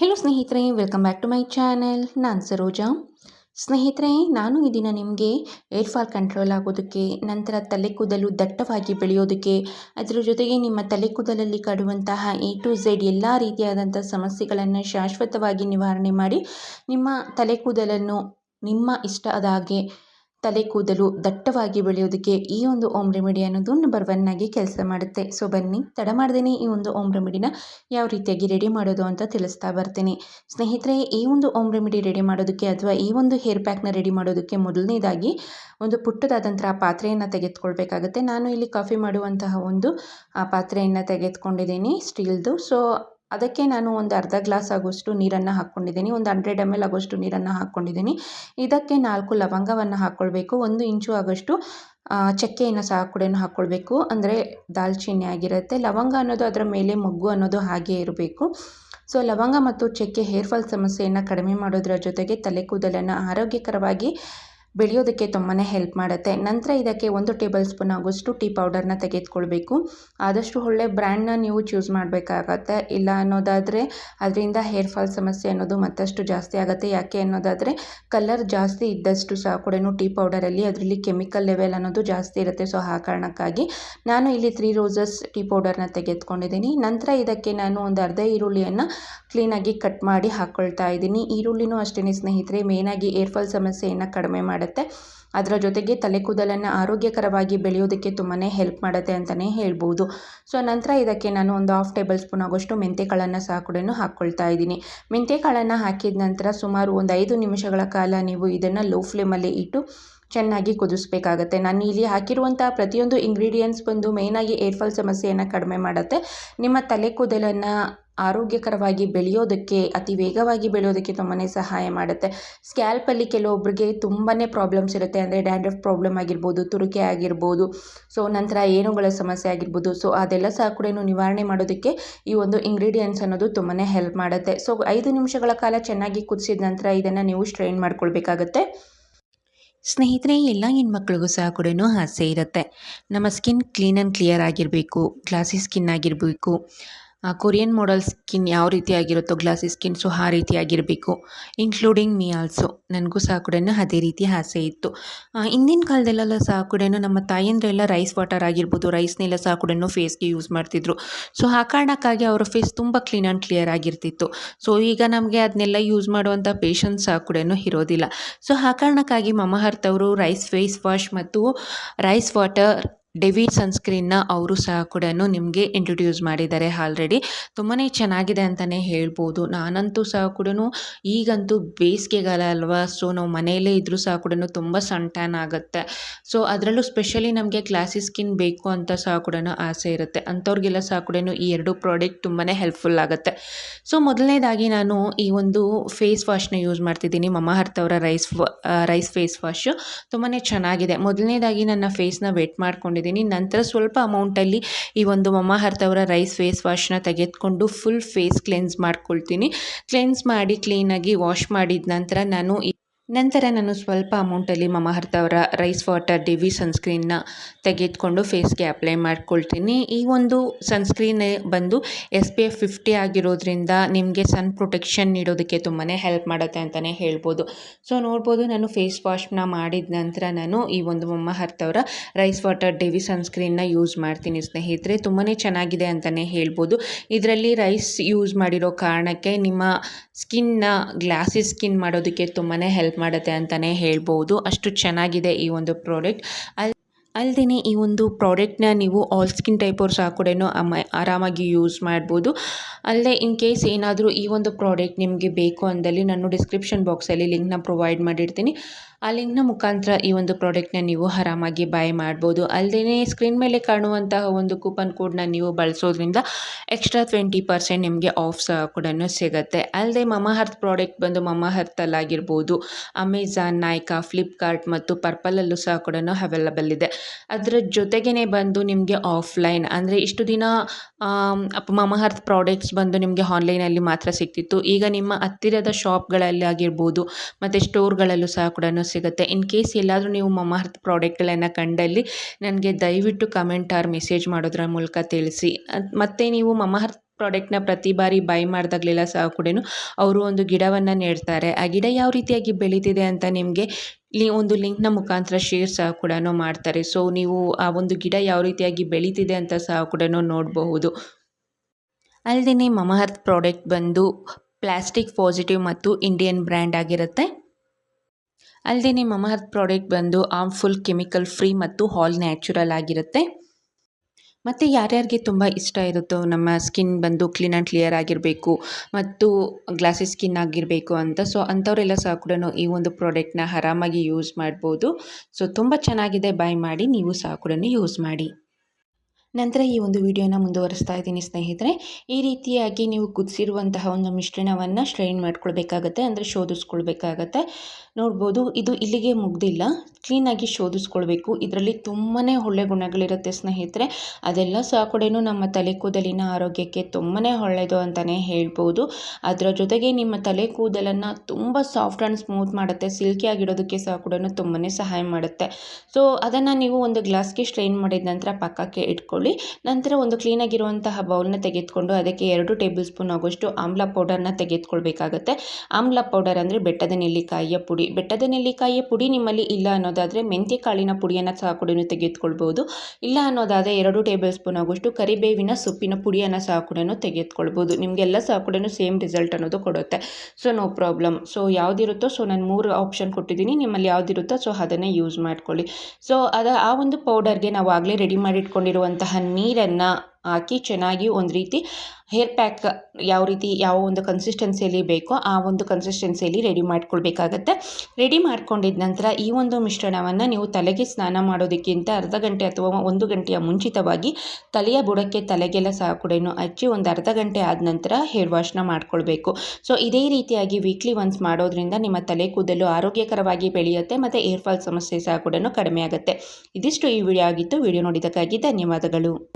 Hello ಸ್ನೇಹಿತರೆ welcome back to my channel ನಾನು ಸರೋಜಾ ಸ್ನೇಹಿತರೆ, ನಾನು ಈ ದಿನ ನಿಮಗೆ ಏರ್ ಫಾಲ್ ಕಂಟ್ರೋಲ್ ಆಗೋದಕ್ಕೆ, ನಂತರ ತಲೆ ಕೂದಲು ದಟ್ಟವಾಗಿ ಬೆಳೆಯೋದಕ್ಕೆ, ಅದರ ಜೊತೆಗೆ ನಿಮ್ಮ ತಲೆ ಕೂದಲಲ್ಲಿ ಕಾಡುವಂತಹ ಎ ಟು ಝೆಡ್ ಎಲ್ಲ ರೀತಿಯಾದಂಥ ಸಮಸ್ಯೆಗಳನ್ನು ಶಾಶ್ವತವಾಗಿ ನಿವಾರಣೆ ಮಾಡಿ ನಿಮ್ಮ ತಲೆ ಕೂದಲನ್ನು ನಿಮ್ಮ ಇಷ್ಟ ಆದ ಹಾಗೆ ತಲೆ ಕೂದಲು ದಟ್ಟವಾಗಿ ಬೆಳೆಯೋದಕ್ಕೆ ಈ ಒಂದು ಓಮ್ ರೆಮಿಡಿ ಅನ್ನೋದು ನಂಬರ್ ಒನ್ ಆಗಿ ಕೆಲಸ ಮಾಡುತ್ತೆ. ಸೊ ಬನ್ನಿ, ತಡ ಮಾಡ್ದೇನೆ ಈ ಒಂದು ಓಮ್ ರೆಮಿಡಿನ ಯಾವ ರೀತಿಯಾಗಿ ರೆಡಿ ಮಾಡೋದು ಅಂತ ತಿಳಿಸ್ತಾ ಬರ್ತೀನಿ. ಸ್ನೇಹಿತರೆ, ಈ ಒಂದು ಓಮ್ ರೆಮಿಡಿ ರೆಡಿ ಮಾಡೋದಕ್ಕೆ ಅಥವಾ ಈ ಒಂದು ಹೇರ್ ಪ್ಯಾಕ್ನ ರೆಡಿ ಮಾಡೋದಕ್ಕೆ ಮೊದಲನೇದಾಗಿ ಒಂದು ಪುಟ್ಟದಾದಂತಹ ಪಾತ್ರೆಯನ್ನು ತೆಗೆದುಕೊಳ್ಬೇಕಾಗುತ್ತೆ. ನಾನು ಇಲ್ಲಿ ಕಾಫಿ ಮಾಡುವಂತಹ ಒಂದು ಪಾತ್ರೆಯನ್ನು ತೆಗೆದುಕೊಂಡಿದ್ದೀನಿ ಸ್ಟೀಲ್ದು ಸೊ ಅದಕ್ಕೆ ನಾನು ಒಂದು ಅರ್ಧ ಗ್ಲಾಸ್ ಆಗೋಷ್ಟು ನೀರನ್ನು ಹಾಕ್ಕೊಂಡಿದ್ದೀನಿ, ಒಂದು ಹಂಡ್ರೆಡ್ ಎಂ ಎಲ್ ಆಗೋಷ್ಟು ನೀರನ್ನು ಹಾಕ್ಕೊಂಡಿದ್ದೀನಿ. ಇದಕ್ಕೆ ನಾಲ್ಕು ಲವಂಗವನ್ನು ಹಾಕ್ಕೊಳ್ಬೇಕು ಒಂದು ಇಂಚು ಆಗೋಷ್ಟು ಚಕ್ಕೆಯನ್ನು ಸಹ ಕೂಡ ಹಾಕ್ಕೊಳ್ಬೇಕು ಅಂದರೆ ದಾಲ್ಚಿನ್ನಿ ಆಗಿರುತ್ತೆ. ಲವಂಗ ಅನ್ನೋದು ಅದರ ಮೇಲೆ ಮೊಗ್ಗು ಅನ್ನೋದು ಹಾಗೆ ಇರಬೇಕು. ಸೊ, ಲವಂಗ ಮತ್ತು ಚಕ್ಕೆ ಹೇರ್ ಫಾಲ್ ಸಮಸ್ಯೆಯನ್ನು ಕಡಿಮೆ ಮಾಡೋದರ ಜೊತೆಗೆ ತಲೆ ಕೂದಲನ್ನು ಆರೋಗ್ಯಕರವಾಗಿ ಬೆಳೆಯೋದಕ್ಕೆ ತುಂಬಾ ಹೆಲ್ಪ್ ಮಾಡುತ್ತೆ. ನಂತರ ಇದಕ್ಕೆ ಒಂದು ಟೇಬಲ್ ಸ್ಪೂನ್ ಆಗೋಷ್ಟು ಟೀ ಪೌಡರ್ನ ತೆಗೆದುಕೊಳ್ಬೇಕು. ಆದಷ್ಟು ಒಳ್ಳೆ ಬ್ರ್ಯಾಂಡ್ನ ನೀವು ಚೂಸ್ ಮಾಡಬೇಕಾಗತ್ತೆ. ಇಲ್ಲ ಅನ್ನೋದಾದರೆ ಅದರಿಂದ ಹೇರ್ ಫಾಲ್ ಸಮಸ್ಯೆ ಅನ್ನೋದು ಮತ್ತಷ್ಟು ಜಾಸ್ತಿ ಆಗುತ್ತೆ. ಯಾಕೆ ಅನ್ನೋದಾದರೆ ಕಲರ್ ಜಾಸ್ತಿ ಇದ್ದಷ್ಟು ಸಹ ಕೂಡ ಟೀ ಪೌಡರಲ್ಲಿ ಅದರಲ್ಲಿ ಕೆಮಿಕಲ್ ಲೆವೆಲ್ ಅನ್ನೋದು ಜಾಸ್ತಿ ಇರುತ್ತೆ. ಸೊ ಆ ಕಾರಣಕ್ಕಾಗಿ ನಾನು ಇಲ್ಲಿ ತ್ರೀ ರೋಸಸ್ ಟೀ ಪೌಡರ್ನ ತೆಗೆದುಕೊಂಡಿದ್ದೀನಿ. ನಂತರ ಇದಕ್ಕೆ ನಾನು ಒಂದು ಅರ್ಧ ಈರುಳ್ಳಿಯನ್ನು ಕ್ಲೀನಾಗಿ ಕಟ್ ಮಾಡಿ ಹಾಕ್ಕೊಳ್ತಾ ಇದ್ದೀನಿ. ಈರುಳ್ಳಿನೂ ಅಷ್ಟೇ ಸ್ನೇಹಿತರೆ ಮೇನಾಗಿ ಏರ್ಫಾಲ್ ಸಮಸ್ಯೆಯನ್ನು ಕಡಿಮೆ ಮಾಡಿ ಮಾಡುತ್ತೆ. ಅದರ ಜೊತೆಗೆ ತಲೆ ಕೂದಲನ್ನು ಆರೋಗ್ಯಕರವಾಗಿ ಬೆಳೆಯೋದಕ್ಕೆ ತುಂಬಾ ಹೆಲ್ಪ್ ಮಾಡುತ್ತೆ ಅಂತಲೇ ಹೇಳ್ಬೋದು. ಸೊ ನಂತರ ಇದಕ್ಕೆ ನಾನು ಒಂದು ಹಾಫ್ ಟೇಬಲ್ ಸ್ಪೂನ್ ಆಗೋಷ್ಟು ಮೆಂತೆಕಾಳನ್ನು ಸಹ ಕೂಡ ಹಾಕ್ಕೊಳ್ತಾ ಇದ್ದೀನಿ. ಮೆಂತೆಕಾಳನ್ನು ಹಾಕಿದ ನಂತರ ಸುಮಾರು ಒಂದು ಐದು ನಿಮಿಷಗಳ ಕಾಲ ನೀವು ಇದನ್ನು ಲೋ ಫ್ಲೇಮಲ್ಲಿ ಇಟ್ಟು ಚೆನ್ನಾಗಿ ಕುದಿಸ್ಬೇಕಾಗತ್ತೆ. ನಾನು ಇಲ್ಲಿ ಹಾಕಿರುವಂಥ ಪ್ರತಿಯೊಂದು ಇಂಗ್ರೀಡಿಯೆಂಟ್ಸ್ ಬಂದು ಮೇಯ್ನಾಗಿ ಏರ್ಫಾಲ್ ಸಮಸ್ಯೆಯನ್ನು ಕಡಿಮೆ ಮಾಡುತ್ತೆ. ನಿಮ್ಮ ತಲೆ ಕೂದಲನ್ನು ಆರೋಗ್ಯಕರವಾಗಿ ಬೆಳೆಯೋದಕ್ಕೆ, ಅತಿ ವೇಗವಾಗಿ ಬೆಳೆಯೋದಕ್ಕೆ ತುಂಬಾ ಸಹಾಯ ಮಾಡುತ್ತೆ. ಸ್ಕ್ಯಾಲ್ಪಲ್ಲಿ ಕೆಲವೊಬ್ಬರಿಗೆ ತುಂಬಾ ಪ್ರಾಬ್ಲಮ್ಸ್ ಇರುತ್ತೆ. ಅಂದರೆ ಡ್ಯಾಂಡ್ರಫ್ ಪ್ರಾಬ್ಲಮ್ ಆಗಿರ್ಬೋದು, ತುರುಕೆ ಆಗಿರ್ಬೋದು ಸೊ ನಂತರ ಏನುಗಳ ಸಮಸ್ಯೆ ಆಗಿರ್ಬೋದು ಸೊ ಅದೆಲ್ಲ ಸಹ ಕೂಡ ನಿವಾರಣೆ ಮಾಡೋದಕ್ಕೆ ಈ ಒಂದು ಇಂಗ್ರೀಡಿಯೆಂಟ್ಸ್ ಅನ್ನೋದು ತುಂಬಾ ಹೆಲ್ಪ್ ಮಾಡುತ್ತೆ. ಸೊ ಐದು ನಿಮಿಷಗಳ ಕಾಲ ಚೆನ್ನಾಗಿ ಕುದಿಸಿದ ನಂತರ ಇದನ್ನು ನೀವು ಸ್ಟ್ರೈನ್ ಮಾಡ್ಕೊಳ್ಬೇಕಾಗತ್ತೆ. ಸ್ನೇಹಿತರೆ, ಎಲ್ಲ ಹೆಣ್ಮಕ್ಳಿಗೂ ಸಹ ಕೂಡ ಆಸೆ ಇರುತ್ತೆ. ನಮ್ಮ ಸ್ಕಿನ್ ಕ್ಲೀನ್ ಆ್ಯಂಡ್ ಕ್ಲಿಯರ್ ಆಗಿರಬೇಕು ಗ್ಲಾಸಿ ಸ್ಕಿನ್ ಆಗಿರಬೇಕು. ಕೊರಿಯನ್ ಮಾಡಲ್ ಸ್ಕಿನ್ ಯಾವ ರೀತಿ ಆಗಿರುತ್ತೋ ಗ್ಲಾಸಿ ಸ್ಕಿನ್ ಸೊ ಆ ರೀತಿಯಾಗಿರಬೇಕು ಇನ್ಕ್ಲೂಡಿಂಗ್ ಮೀ ಆಲ್ಸೋ ನನಗೂ ಸಹ ಕೂಡ ಅದೇ ರೀತಿ ಆಸೆ ಇತ್ತು. ಹಿಂದಿನ ಕಾಲದಲ್ಲೆಲ್ಲ ಸಹ ಕೂಡ ನಮ್ಮ ತಾಯಂದ್ರೆಲ್ಲ ರೈಸ್ ವಾಟರ್ ಆಗಿರ್ಬೋದು ರೈಸ್ನೆಲ್ಲ ಸಹ ಕೂಡ ಫೇಸ್ಗೆ ಯೂಸ್ ಮಾಡ್ತಿದ್ರು. ಸೊ ಆ ಕಾರಣಕ್ಕಾಗಿ ಅವರ ಫೇಸ್ ತುಂಬ ಕ್ಲೀನ್ ಆ್ಯಂಡ್ ಕ್ಲಿಯರ್ ಆಗಿರ್ತಿತ್ತು. ಸೊ ಈಗ ನಮಗೆ ಅದನ್ನೆಲ್ಲ ಯೂಸ್ ಮಾಡುವಂಥ ಪೇಷನ್ಸ್ ಸಹ ಕೂಡ ಇರೋದಿಲ್ಲ. ಸೊ ಆ ಕಾರಣಕ್ಕಾಗಿ ಮಮಹರ್ತ್ ಅವರು ರೈಸ್ ಫೇಸ್ ವಾಶ್ ಮತ್ತು ರೈಸ್ ವಾಟರ್ ಡೆವಿ ಸನ್ಸ್ಕ್ರೀನ್ನ ಅವರು ಸಹ ಕೂಡ ನಿಮಗೆ ಇಂಟ್ರೊಡ್ಯೂಸ್ ಮಾಡಿದ್ದಾರೆ ಆಲ್ರೆಡಿ ತುಂಬಾ ಚೆನ್ನಾಗಿದೆ ಅಂತಲೇ ಹೇಳ್ಬೋದು. ನಾನಂತೂ ಸಹ ಕೂಡ ಈಗಂತೂ ಬೇಸಿಗೆಗಾಲ ಅಲ್ವಾ ಸೊ ನಾವು ಮನೆಯಲ್ಲೇ ಇದ್ದರೂ ಸಹ ಕೂಡ ತುಂಬ ಸನ್ ಟ್ಯಾನ್ ಆಗುತ್ತೆ. ಸೊ ಅದರಲ್ಲೂ ಸ್ಪೆಷಲಿ ನಮಗೆ ಕ್ಲಾಸಿ ಸ್ಕಿನ್ ಬೇಕು ಅಂತ ಸಹ ಕೂಡ ಆಸೆ ಇರುತ್ತೆ. ಅಂಥವ್ರಿಗೆಲ್ಲ ಸಹ ಕೂಡ ಈ ಎರಡು ಪ್ರಾಡಕ್ಟ್ ತುಂಬಾ ಹೆಲ್ಪ್ಫುಲ್ ಆಗುತ್ತೆ. ಸೊ ಮೊದಲನೇದಾಗಿ ನಾನು ಈ ಒಂದು ಫೇಸ್ ವಾಶ್ನ ಯೂಸ್ ಮಾಡ್ತಿದ್ದೀನಿ. ಮಮಹರ್ತ್ ಅವರ ರೈಸ್ ರೈಸ್ ಫೇಸ್ ವಾಶು ತುಂಬಾ ಚೆನ್ನಾಗಿದೆ. ಮೊದಲನೇದಾಗಿ ನನ್ನ ಫೇಸ್ನ ವೆಟ್ ಮಾಡ್ಕೊಂಡು ನಂತರ ಸ್ವಲ್ಪ ಅಮೌಂಟಲ್ಲಿ ಈ ಒಂದು ಮಮ್ಮ ಅವರ ರೈಸ್ ಫೇಸ್ ವಾಶ್ನ ತೆಗೆದುಕೊಂಡು ಫುಲ್ ಫೇಸ್ ಕ್ಲೆನ್ಸ್ ಮಾಡ್ಕೊಳ್ತೀನಿ. ಕ್ಲೆನ್ಸ್ ಮಾಡಿ ಕ್ಲೀನಾಗಿ ವಾಶ್ ಮಾಡಿದ ನಂತರ ನಾನು ನಂತರ ನಾನು ಸ್ವಲ್ಪ ಅಮೌಂಟಲ್ಲಿ ಮಮಹರ್ತ್ ಅವರ ರೈಸ್ ವಾಟರ್ ಡಿವಿ ಸನ್ಸ್ಕ್ರೀನ್ನ ತೆಗೆದುಕೊಂಡು ಫೇಸ್ಗೆ ಅಪ್ಲೈ ಮಾಡ್ಕೊಳ್ತೀನಿ. ಈ ಒಂದು ಸನ್ಸ್ಕ್ರೀನ್ ಬಂದು ಎಸ್ ಪಿ ಎಫ್ ಫಿಫ್ಟಿ ಆಗಿರೋದ್ರಿಂದ ನಿಮಗೆ ಸನ್ ಪ್ರೊಟೆಕ್ಷನ್ ನೀಡೋದಕ್ಕೆ ತುಂಬಾ ಹೆಲ್ಪ್ ಮಾಡುತ್ತೆ ಅಂತಲೇ ಹೇಳ್ಬೋದು. ಸೊ ನೋಡ್ಬೋದು ನಾನು ಫೇಸ್ ವಾಶ್ನ ಮಾಡಿದ ನಂತರ ನಾನು ಈ ಒಂದು ಮಮಹರ್ತ್ ಅವರ ರೈಸ್ ವಾಟರ್ ಡಿವಿ ಸನ್ಸ್ಕ್ರೀನ್ನ ಯೂಸ್ ಮಾಡ್ತೀನಿ ಸ್ನೇಹಿತರೆ. ತುಂಬಾ ಚೆನ್ನಾಗಿದೆ ಅಂತಲೇ ಹೇಳ್ಬೋದು. ಇದರಲ್ಲಿ ರೈಸ್ ಯೂಸ್ ಮಾಡಿರೋ ಕಾರಣಕ್ಕೆ ನಿಮ್ಮ ಸ್ಕಿನ್ನ ಗ್ಲಾಸಿ ಸ್ಕಿನ್ ಮಾಡೋದಕ್ಕೆ ತುಂಬಾ ಹೆಲ್ಪ್ ಮಾಡುತ್ತೆ ಅಂತಲೇ ಹೇಳ್ಬೋದು. ಅಷ್ಟು ಚೆನ್ನಾಗಿದೆ ಈ ಒಂದು ಪ್ರಾಡಕ್ಟ್. ಅಲ್ಲಿ ಅಲ್ಲದೆ ಈ ಒಂದು ಪ್ರಾಡಕ್ಟ್ನ ನೀವು ಆಲ್ ಸ್ಕಿನ್ ಟೈಪವ್ರು ಸಹ ಕೂಡ ಆರಾಮಾಗಿ ಯೂಸ್ ಮಾಡ್ಬೋದು. ಅಲ್ಲದೆ ಇನ್ ಕೇಸ್ ಏನಾದರೂ ಈ ಒಂದು ಪ್ರಾಡಕ್ಟ್ ನಿಮಗೆ ಬೇಕು ಅಂದಲ್ಲಿ ನಾನು ಡಿಸ್ಕ್ರಿಪ್ಷನ್ ಬಾಕ್ಸಲ್ಲಿ ಲಿಂಕ್ನ ಪ್ರೊವೈಡ್ ಮಾಡಿರ್ತೀನಿ. ಆ ಲಿಂಕ್ನ ಮುಖಾಂತರ ಈ ಒಂದು ಪ್ರಾಡಕ್ಟ್ನ ನೀವು ಆರಾಮಾಗಿ ಬೈ ಮಾಡ್ಬೋದು. ಅಲ್ಲದೇ ಸ್ಕ್ರೀನ್ ಮೇಲೆ ಕಾಣುವಂತಹ ಒಂದು ಕೂಪನ್ ಕೋಡ್ನ ನೀವು ಬಳಸೋದ್ರಿಂದ ಎಕ್ಸ್ಟ್ರಾ ಟ್ವೆಂಟಿ ಪರ್ಸೆಂಟ್ ನಿಮಗೆ ಆಫ್ ಕೂಡ ಸಿಗುತ್ತೆ. ಅಲ್ಲದೆ ಮಮಹರ್ತ್ ಪ್ರಾಡಕ್ಟ್ ಬಂದು ಮಮಹರ್ತಲ್ಲಾಗಿರ್ಬೋದು ಅಮೆಝಾನ್ ನಾಯ್ಕಾ ಫ್ಲಿಪ್ಕಾರ್ಟ್ ಮತ್ತು ಪರ್ಪಲಲ್ಲೂ ಸಹ ಕೂಡ ಅವೈಲಬಲ್ ಇದೆ. ಅದರ ಜೊತೆಗೇ ಬಂದು ನಿಮಗೆ ಆಫ್ಲೈನ್ ಅಂದರೆ ಇಷ್ಟು ದಿನ ಮಮಹರ್ತ್ ಪ್ರಾಡಕ್ಟ್ಸ್ ಬಂದು ನಿಮಗೆ ಆನ್ಲೈನಲ್ಲಿ ಮಾತ್ರ ಸಿಗ್ತಿತ್ತು ಈಗ ನಿಮ್ಮ ಹತ್ತಿರದ ಶಾಪ್ಗಳಲ್ಲಿ ಆಗಿರ್ಬೋದು, ಮತ್ತು ಸ್ಟೋರ್ಗಳಲ್ಲೂ ಸಹ ಕೂಡ ಸಿಗುತ್ತೆ. ಇನ್ ಕೇಸ್ ಎಲ್ಲಾದರೂ ನೀವು ಮಮಾರ್ತ್ ಪ್ರಾಡಕ್ಟ್ಗಳನ್ನು ಕಂಡಲ್ಲಿ ನನಗೆ ದಯವಿಟ್ಟು ಕಮೆಂಟ್ ಆರ್ ಮೆಸೇಜ್ ಮಾಡೋದ್ರ ಮೂಲಕ ತಿಳಿಸಿ. ಮತ್ತು ನೀವು ಮಮಾರ್ತ್ ಪ್ರಾಡಕ್ಟ್ನ ಪ್ರತಿ ಬಾರಿ ಬೈ ಮಾಡಿದಾಗಲೆಲ್ಲ ಸಹ ಕೂಡ ಅವರು ಒಂದು ಗಿಡವನ್ನು ನೆಡ್ತಾರೆ. ಆ ಗಿಡ ಯಾವ ರೀತಿಯಾಗಿ ಬೆಳೀತಿದೆ ಅಂತ ನಿಮಗೆ ಲಿ ಒಂದು ಲಿಂಕ್ನ ಮುಖಾಂತರ ಶೇರ್ ಸಹ ಕೂಡ ಮಾಡ್ತಾರೆ. ಸೊ ನೀವು ಆ ಒಂದು ಗಿಡ ಯಾವ ರೀತಿಯಾಗಿ ಬೆಳೀತಿದೆ ಅಂತ ಸಹ ಕೂಡ ನೋಡಬಹುದು. ಅಲ್ಲದೆ ಮಮಹರ್ತ್ ಪ್ರಾಡಕ್ಟ್ ಬಂದು ಪ್ಲಾಸ್ಟಿಕ್ ಪಾಸಿಟಿವ್ ಮತ್ತು ಇಂಡಿಯನ್ ಬ್ರ್ಯಾಂಡ್ ಆಗಿರುತ್ತೆ. ಅಲ್ಲದೆ ಮಮಹತ್ ಪ್ರಾಡಕ್ಟ್ ಬಂದು ಆರ್ಮ್ಫುಲ್ ಕೆಮಿಕಲ್ ಫ್ರೀ ಮತ್ತು ಹಾಲ್ ನ್ಯಾಚುರಲ್ ಆಗಿರುತ್ತೆ. ಮತ್ತು ಯಾರ್ಯಾರಿಗೆ ತುಂಬ ಇಷ್ಟ ಇರುತ್ತೋ ನಮ್ಮ ಸ್ಕಿನ್ ಬಂದು ಕ್ಲೀನ್ ಆ್ಯಂಡ್ ಕ್ಲಿಯರ್ ಆಗಿರಬೇಕು ಮತ್ತು ಗ್ಲಾಸಿ ಸ್ಕಿನ್ ಆಗಿರಬೇಕು ಅಂತ ಸೊ ಅಂಥವರೆಲ್ಲ ಸಹ ಕೂಡ ಈ ಒಂದು ಪ್ರಾಡಕ್ಟ್ನ ಆರಾಮಾಗಿ ಯೂಸ್ ಮಾಡ್ಬೋದು. ಸೊ ತುಂಬ ಚೆನ್ನಾಗಿದೆ ಬೈ ಮಾಡಿ ನೀವು ಸಹ ಕೂಡ ಯೂಸ್ ಮಾಡಿ. ನಂತರ ಈ ಒಂದು ವಿಡಿಯೋನ ಮುಂದುವರಿಸ್ತಾ ಇದ್ದೀನಿ ಸ್ನೇಹಿತರೆ. ಈ ರೀತಿಯಾಗಿ ನೀವು ಕುದಿಸಿರುವಂತಹ ಒಂದು ಮಿಶ್ರಣವನ್ನು ಸ್ಟ್ರೈನ್ ಮಾಡ್ಕೊಳ್ಬೇಕಾಗತ್ತೆ, ಅಂದರೆ ಶೋಧಿಸ್ಕೊಳ್ಬೇಕಾಗತ್ತೆ. ನೋಡ್ಬೋದು, ಇದು ಇಲ್ಲಿಗೆ ಮುಗ್ದಿಲ್ಲ. ಕ್ಲೀನಾಗಿ ಶೋಧಿಸ್ಕೊಳ್ಬೇಕು. ಇದರಲ್ಲಿ ತುಂಬಾ ಒಳ್ಳೆ ಗುಣಗಳಿರುತ್ತೆ ಸ್ನೇಹಿತರೆ. ಅದೆಲ್ಲ ಸಹ ನಮ್ಮ ತಲೆ ಕೂದಲಿನ ಆರೋಗ್ಯಕ್ಕೆ ತುಂಬಾ ಒಳ್ಳೆಯದು ಅಂತಲೇ ಹೇಳ್ಬೋದು. ಅದರ ಜೊತೆಗೆ ನಿಮ್ಮ ತಲೆ ಕೂದಲನ್ನು ತುಂಬ ಸಾಫ್ಟ್ ಆ್ಯಂಡ್ ಸ್ಮೂತ್ ಮಾಡುತ್ತೆ. ಸಿಲ್ಕಿ ಆಗಿಡೋದಕ್ಕೆ ಸಹ ಕೂಡ ತುಂಬಾ ಸಹಾಯ ಮಾಡುತ್ತೆ. ಸೊ ಅದನ್ನು ನೀವು ಒಂದು ಗ್ಲಾಸ್ಗೆ ಸ್ಟ್ರೈನ್ ಮಾಡಿದ ನಂತರ ಪಕ್ಕಕ್ಕೆ ಇಟ್ಕೊಳ್ಳಿ ನಂತರ ಒಂದು ಕ್ಲೀನಾಗಿರುವಂತಹ ಬೌಲ್ನ ತೆಗೆದುಕೊಂಡು ಅದಕ್ಕೆ ಎರಡು ಟೇಬಲ್ ಸ್ಪೂನ್ ಆಗುವಷ್ಟು ಆಮ್ಲ ಪೌಡರ್ನ ತೆಗೆದುಕೊಳ್ಬೇಕಾಗತ್ತೆ. ಆಮ್ಲ ಪೌಡರ್ ಅಂದರೆ ಬೆಟ್ಟದ ನೆಲ್ಲಿಕಾಯಿಯ ಪುಡಿ. ಬೆಟ್ಟದ ನೆಲ್ಲಿಕಾಯಿಯ ಪುಡಿ ನಿಮ್ಮಲ್ಲಿ ಇಲ್ಲ ಅನ್ನೋದಾದರೆ ಮೆಂತ್ಯ ಕಾಳಿನ ಪುಡಿಯನ್ನು ಸಹ ಕೂಡ ತೆಗೆದುಕೊಳ್ಬೋದು ಇಲ್ಲ ಅನ್ನೋದಾದರೆ ಎರಡು ಟೇಬಲ್ ಸ್ಪೂನ್ ಆಗುವಷ್ಟು ಕರಿಬೇವಿನ ಸೊಪ್ಪಿನ ಪುಡಿಯನ್ನು ಸಹ ಕೂಡ ತೆಗೆದುಕೊಳ್ಬೋದು ನಿಮಗೆಲ್ಲ ಸಹ ಕೂಡ ಸೇಮ್ ರಿಸಲ್ಟ್ ಅನ್ನೋದು ಕೊಡುತ್ತೆ. ಸೊ ನೋ ಪ್ರಾಬ್ಲಮ್ ಸೊ ಯಾವುದಿರುತ್ತೋ ಸೊ ನಾನು ಮೂರು ಆಪ್ಷನ್ ಕೊಟ್ಟಿದ್ದೀನಿ. ನಿಮ್ಮಲ್ಲಿ ಯಾವುದಿರುತ್ತೋ ಸೊ ಅದನ್ನೇ ಯೂಸ್ ಮಾಡ್ಕೊಳ್ಳಿ. ಸೊ ಅದ ಆ ಒಂದು ಪೌಡರ್ಗೆ ನಾವು ಆಗಲೇ ರೆಡಿ ಮಾಡಿಟ್ಕೊಂಡಿರುವಂತಹ ನೀರನ್ನು ಹಾಕಿ ಚೆನ್ನಾಗಿ ಒಂದು ರೀತಿ ಹೇರ್ ಪ್ಯಾಕ್ ಯಾವ ರೀತಿ ಯಾವ ಒಂದು ಕನ್ಸಿಸ್ಟೆನ್ಸಿಯಲ್ಲಿ ಬೇಕೋ ಆ ಒಂದು ಕನ್ಸಿಸ್ಟೆನ್ಸಿಯಲ್ಲಿ ರೆಡಿ ಮಾಡ್ಕೊಳ್ಬೇಕಾಗತ್ತೆ. ರೆಡಿ ಮಾಡ್ಕೊಂಡಿದ್ದ ನಂತರ ಈ ಒಂದು ಮಿಶ್ರಣವನ್ನು ನೀವು ತಲೆಗೆ ಸ್ನಾನ ಮಾಡೋದಕ್ಕಿಂತ ಅರ್ಧ ಗಂಟೆ ಅಥವಾ ಒಂದು ಗಂಟೆಯ ಮುಂಚಿತವಾಗಿ ತಲೆಯ ಬುಡಕ್ಕೆ ತಲೆಗೆಲ್ಲ ಸಹ ಕೂಡ ಹಚ್ಚಿ ಒಂದು ಅರ್ಧ ಗಂಟೆ ಆದ ನಂತರ ಹೇರ್ ವಾಶ್ನ ಮಾಡ್ಕೊಳ್ಬೇಕು. ಸೊ ಇದೇ ರೀತಿಯಾಗಿ ವೀಕ್ಲಿ ಒನ್ಸ್ ಮಾಡೋದ್ರಿಂದ ನಿಮ್ಮ ತಲೆ ಕೂದಲು ಆರೋಗ್ಯಕರವಾಗಿ ಬೆಳೆಯುತ್ತೆ ಮತ್ತು ಏರ್ಫಾಲ್ ಸಮಸ್ಯೆ ಸಹ ಕೂಡ ಕಡಿಮೆ ಆಗುತ್ತೆ. ಇದಿಷ್ಟು ಈ ವಿಡಿಯೋ ಆಗಿತ್ತು. ವಿಡಿಯೋ ನೋಡಿದ್ದಕ್ಕಾಗಿ ಧನ್ಯವಾದಗಳು.